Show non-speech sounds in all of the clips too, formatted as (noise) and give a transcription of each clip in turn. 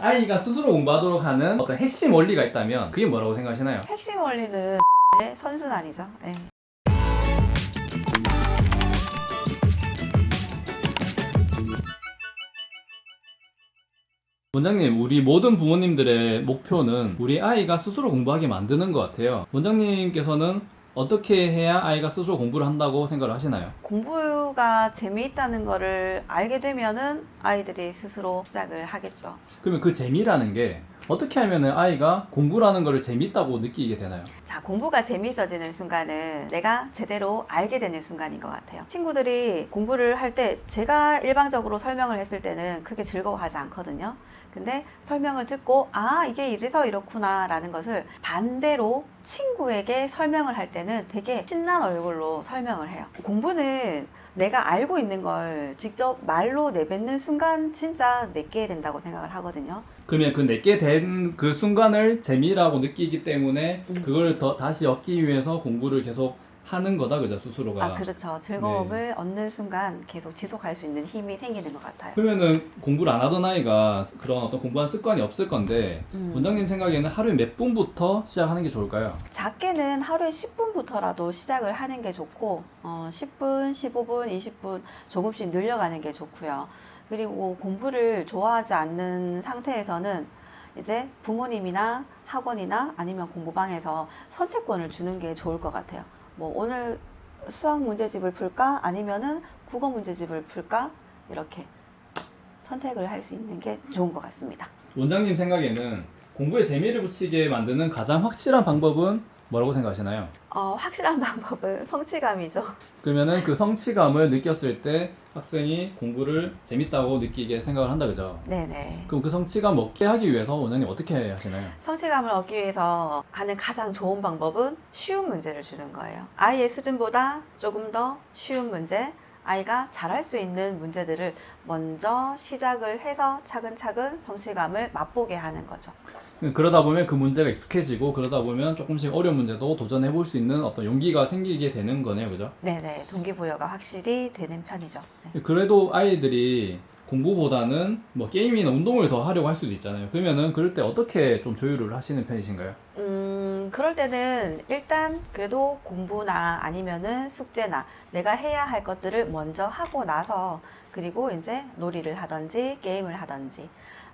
아이가 스스로 공부하도록 하는 어떤 핵심 원리가 있다면 그게 뭐라고 생각하시나요? 핵심 원리는 선순환이죠. 네. 원장님, 우리 모든 부모님들의 목표는 우리 아이가 스스로 공부하게 만드는 것 같아요. 원장님께서는 어떻게 해야 아이가 스스로 공부를 한다고 생각을 하시나요? 공부가 재미있다는 거를 알게 되면은 아이들이 스스로 시작을 하겠죠. 그러면 그 재미라는 게 어떻게 하면 아이가 공부라는 거를 재밌다고 느끼게 되나요? 자, 공부가 재미있어지는 순간은 내가 제대로 알게 되는 순간인 것 같아요. 친구들이 공부를 할 때 제가 일방적으로 설명을 했을 때는 크게 즐거워하지 않거든요. 근데 설명을 듣고 아 이게 이래서 이렇구나 라는 것을 반대로 친구에게 설명을 할 때는 되게 신난 얼굴로 설명을 해요 공부는 내가 알고 있는 걸 직접 말로 내뱉는 순간 진짜 내게 된다고 생각을 하거든요 그러면 그 내게 된 그 순간을 재미라고 느끼기 때문에 음. 그걸 더 다시 얻기 위해서 공부를 계속 하는 거다 그죠 스스로가 아 그렇죠 즐거움을 얻는 순간 계속 지속할 수 있는 힘이 생기는 것 같아요 그러면은 공부를 안 하던 아이가 그런 어떤 공부하는 습관이 없을 건데 음. 원장님 생각에는 하루에 몇 분부터 시작하는 게 좋을까요? 작게는 하루에 10분부터라도 시작을 하는 게 좋고 어, 10분, 15분, 20분 조금씩 늘려가는 게 좋고요. 그리고 공부를 좋아하지 않는 상태에서는 이제 부모님이나 학원이나 아니면 공부방에서 선택권을 주는 게 좋을 것 같아요. 뭐 오늘 수학 문제집을 풀까 아니면은 국어 문제집을 풀까 이렇게 선택을 할 수 있는 게 좋은 것 같습니다. 원장님 생각에는 공부에 재미를 붙이게 만드는 가장 확실한 방법은 뭐라고 생각하시나요? 어, 확실한 (laughs) 방법은 성취감이죠. 그러면은 그 성취감을 느꼈을 때 학생이 공부를 재밌다고 느끼게 생각을 한다 그죠? 네네. 그럼 그 성취감 얻게 하기 위해서 원장님 어떻게 하시나요? 성취감을 얻기 위해서 하는 가장 좋은 방법은 쉬운 문제를 주는 거예요. 아이의 수준보다 조금 더 쉬운 문제, 아이가 잘할 수 있는 문제들을 먼저 시작을 해서 차근차근 성취감을 맛보게 하는 거죠. 그러다 보면 그 문제가 익숙해지고 그러다 보면 조금씩 어려운 문제도 도전해 볼 수 있는 어떤 용기가 생기게 되는 거네요 그죠? 네네. 동기부여가 확실히 되는 편이죠. 네. 그래도 아이들이 공부보다는 뭐 게임이나 운동을 더 하려고 할 수도 있잖아요. 그러면은 그럴 때 어떻게 좀 조율을 하시는 편이신가요? 음, 그럴 때는 일단 그래도 공부나 아니면은 숙제나 내가 해야 할 것들을 먼저 하고 나서 그리고 이제 놀이를 하든지 게임을 하든지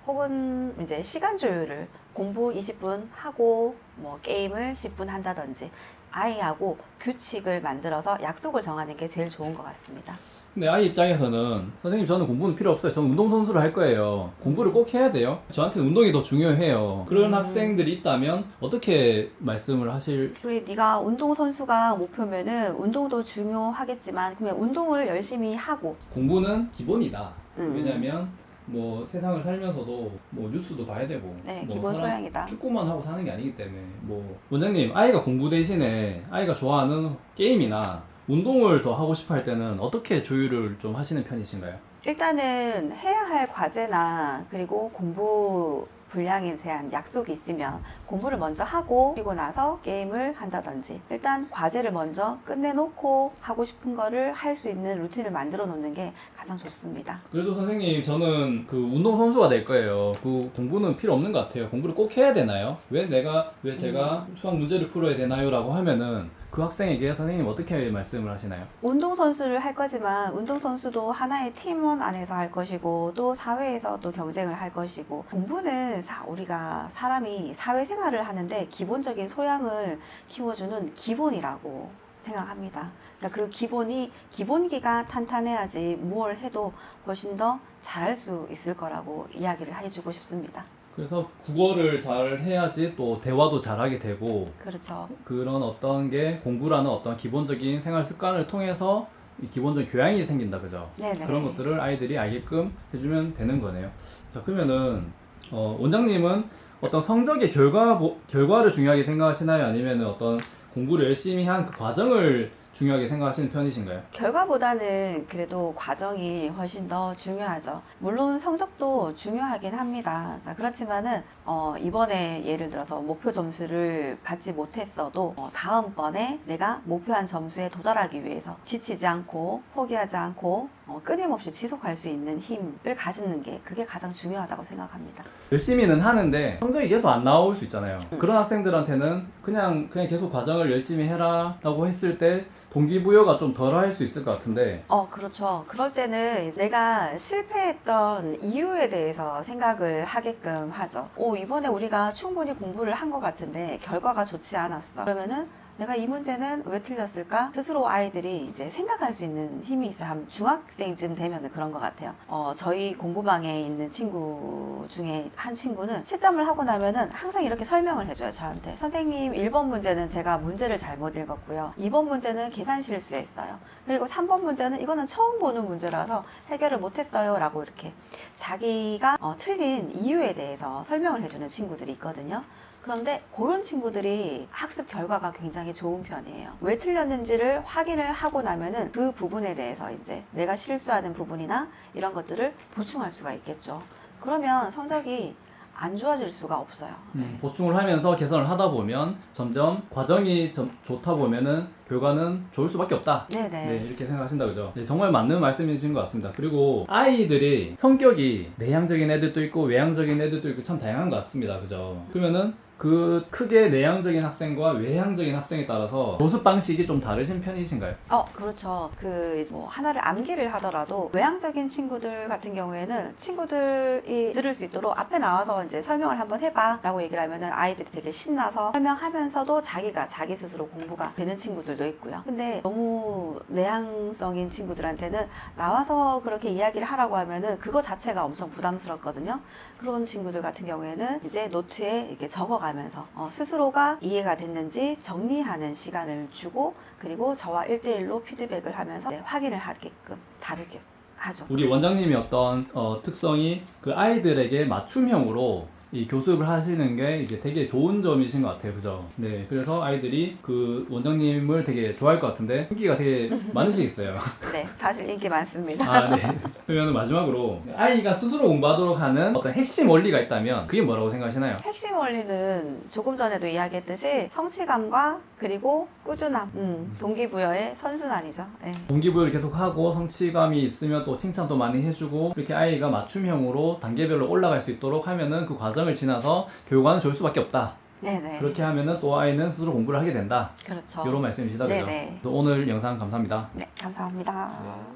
혹은 이제 시간 조율을 공부 20분 하고 뭐 게임을 10분 한다든지 아이하고 규칙을 만들어서 약속을 정하는 게 제일 좋은 것 같습니다. 근데 아이 입장에서는 선생님 저는 공부는 필요 없어요. 저는 운동선수를 할 거예요. 공부를 꼭 해야 돼요. 저한테는 운동이 더 중요해요. 그런 음. 학생들이 있다면 어떻게 말씀을 하실 그래 네가 운동 선수가 목표면은 운동도 중요하겠지만 그냥 운동을 열심히 하고 공부는 기본이다. 음. 왜냐면 뭐 세상을 살면서도 뭐 뉴스도 봐야 되고 네, 뭐 기본 사람- 소양이다. 축구만 하고 사는 게 아니기 때문에 뭐 원장님 아이가 공부 대신에 아이가 좋아하는 게임이나 운동을 더 하고 싶어 할 때는 어떻게 조율을 좀 하시는 편이신가요? 일단은 해야 할 과제나 그리고 공부 분량에 대한 약속이 있으면 공부를 먼저 하고 그리고 나서 게임을 한다든지 일단 과제를 먼저 끝내놓고 하고 싶은 거를 할 수 있는 루틴을 만들어 놓는 게 가장 좋습니다. 그래도 선생님 저는 그 운동 선수가 될 거예요. 그 공부는 필요 없는 것 같아요. 공부를 꼭 해야 되나요? 왜 내가 왜 제가 수학 문제를 풀어야 되나요?라고 하면은 그 학생에게 선생님 어떻게 말씀을 하시나요? 운동선수를 할 거지만 운동선수도 하나의 팀원 안에서 할 것이고 또 사회에서 또 경쟁을 할 것이고 공부는 사- 우리가 사람이 사회 생활을 하는데 기본적인 소양을 키워주는 기본이라고 생각합니다. 그러니까 그 기본이 기본기가 탄탄해야지 무엇을 해도 훨씬 더 잘할 수 있을 거라고 이야기를 해주고 싶습니다. 그래서 국어를 잘 해야지 또 대화도 잘하게 되고 그렇죠. 그런 어떤 게 공부라는 어떤 기본적인 생활 습관을 통해서 이 기본적인 교양이 생긴다 그죠? 네네. 그런 것들을 아이들이 알게끔 해주면 되는 거네요. 자 그러면은 어, 원장님은 어떤 성적의 결과 보- 결과를 중요하게 생각하시나요? 아니면 어떤 공부를 열심히 한 그 과정을 중요하게 생각하시는 편이신가요? 결과보다는 그래도 과정이 훨씬 더 중요하죠. 물론 성적도 중요하긴 합니다. 자, 그렇지만은 어, 이번에 예를 들어서 목표 점수를 받지 못했어도 어, 다음번에 내가 목표한 점수에 도달하기 위해서 지치지 않고 포기하지 않고 어, 끊임없이 지속할 수 있는 힘을 가지는 게 그게 가장 중요하다고 생각합니다. 열심히는 하는데 성적이 계속 안 나올 수 있잖아요. 그런 학생들한테는 그냥 그냥 계속 과정을 열심히 해라라고 했을 때 동기부여가 좀 덜할 수 있을 것 같은데 어, 그렇죠. 그럴 때는 내가 실패했던 이유에 대해서 생각을 하게끔 하죠. 오, 이번에 우리가 충분히 공부를 한 것 같은데 결과가 좋지 않았어. 그러면은 내가 이 문제는 왜 틀렸을까? 스스로 아이들이 이제 생각할 수 있는 힘이 있어요. 한 중학생쯤 되면은 그런 것 같아요. 어, 저희 공부방에 있는 친구 중에 한 친구는 채점을 하고 나면은 항상 이렇게 설명을 해줘요, 저한테. 선생님, 1번 문제는 제가 문제를 잘못 읽었고요. 2번 문제는 계산 실수했어요. 그리고 3번 문제는 이거는 처음 보는 문제라서 해결을 못했어요. 라고 이렇게 자기가 어, 틀린 이유에 대해서 설명을 해주는 친구들이 있거든요. 그런데 그런 친구들이 학습 결과가 굉장히 좋은 편이에요. 왜 틀렸는지를 확인을 하고 나면은 그 부분에 대해서 이제 내가 실수하는 부분이나 이런 것들을 보충할 수가 있겠죠. 그러면 성적이 안 좋아질 수가 없어요. 음, 보충을 하면서 개선을 하다 보면 점점 과정이 점- 좋다 보면은 결과는 좋을 수밖에 없다. 네네. 네, 이렇게 생각하신다 그죠? 네, 정말 맞는 말씀이신 것 같습니다. 그리고 아이들이 성격이 내향적인 애들도 있고 외향적인 애들도 있고 참 다양한 것 같습니다. 그죠? 그러면은 그 크게 내향적인 학생과 외향적인 학생에 따라서 교습 방식이 좀 다르신 편이신가요? 어, 그렇죠. 그, 뭐, 하나를 암기를 하더라도, 외향적인 친구들 같은 경우에는 친구들이 들을 수 있도록 앞에 나와서 이제 설명을 한번 해봐. 라고 얘기를 하면은 아이들이 되게 신나서 설명하면서도 자기가 자기 스스로 공부가 되는 친구들 도 있고요. 근데 너무 내향성인 친구들한테는 나와서 그렇게 이야기를 하라고 하면은 그거 자체가 엄청 부담스럽거든요. 그런 친구들 같은 경우에는 이제 노트에 이렇게 적어가면서 어, 스스로가 이해가 됐는지 정리하는 시간을 주고 그리고 저와 1대1로 피드백을 하면서 네, 확인을 하게끔 다르게 하죠. 우리 원장님이 어떤 어, 특성이 그 아이들에게 맞춤형으로 이 교습을 하시는 게 이게 되게 좋은 점이신 것 같아요. 그죠? 네. 그래서 아이들이 그 원장님을 되게 좋아할 것 같은데 인기가 되게 (laughs) 많으시겠어요. 네, 사실 인기 많습니다. 아, 네. 그러면 마지막으로 아이가 스스로 공부하도록 하는 어떤 핵심 원리가 있다면 그게 뭐라고 생각하시나요? 핵심 원리는 조금 전에도 이야기했듯이 성취감과 그리고 꾸준함, 음, 동기부여의 선순환이죠. 네. 동기부여를 계속하고 성취감이 있으면 또 칭찬도 많이 해주고 이렇게 아이가 맞춤형으로 단계별로 올라갈 수 있도록 하면은 그 과정 을 지나서 결과는 좋을 수밖에 없다. 네네. 그렇게 하면은 또 아이는 스스로 공부를 하게 된다. 그렇죠. 이런 말씀이시다 그죠? 네네. 오늘 영상 감사합니다. 네, 감사합니다.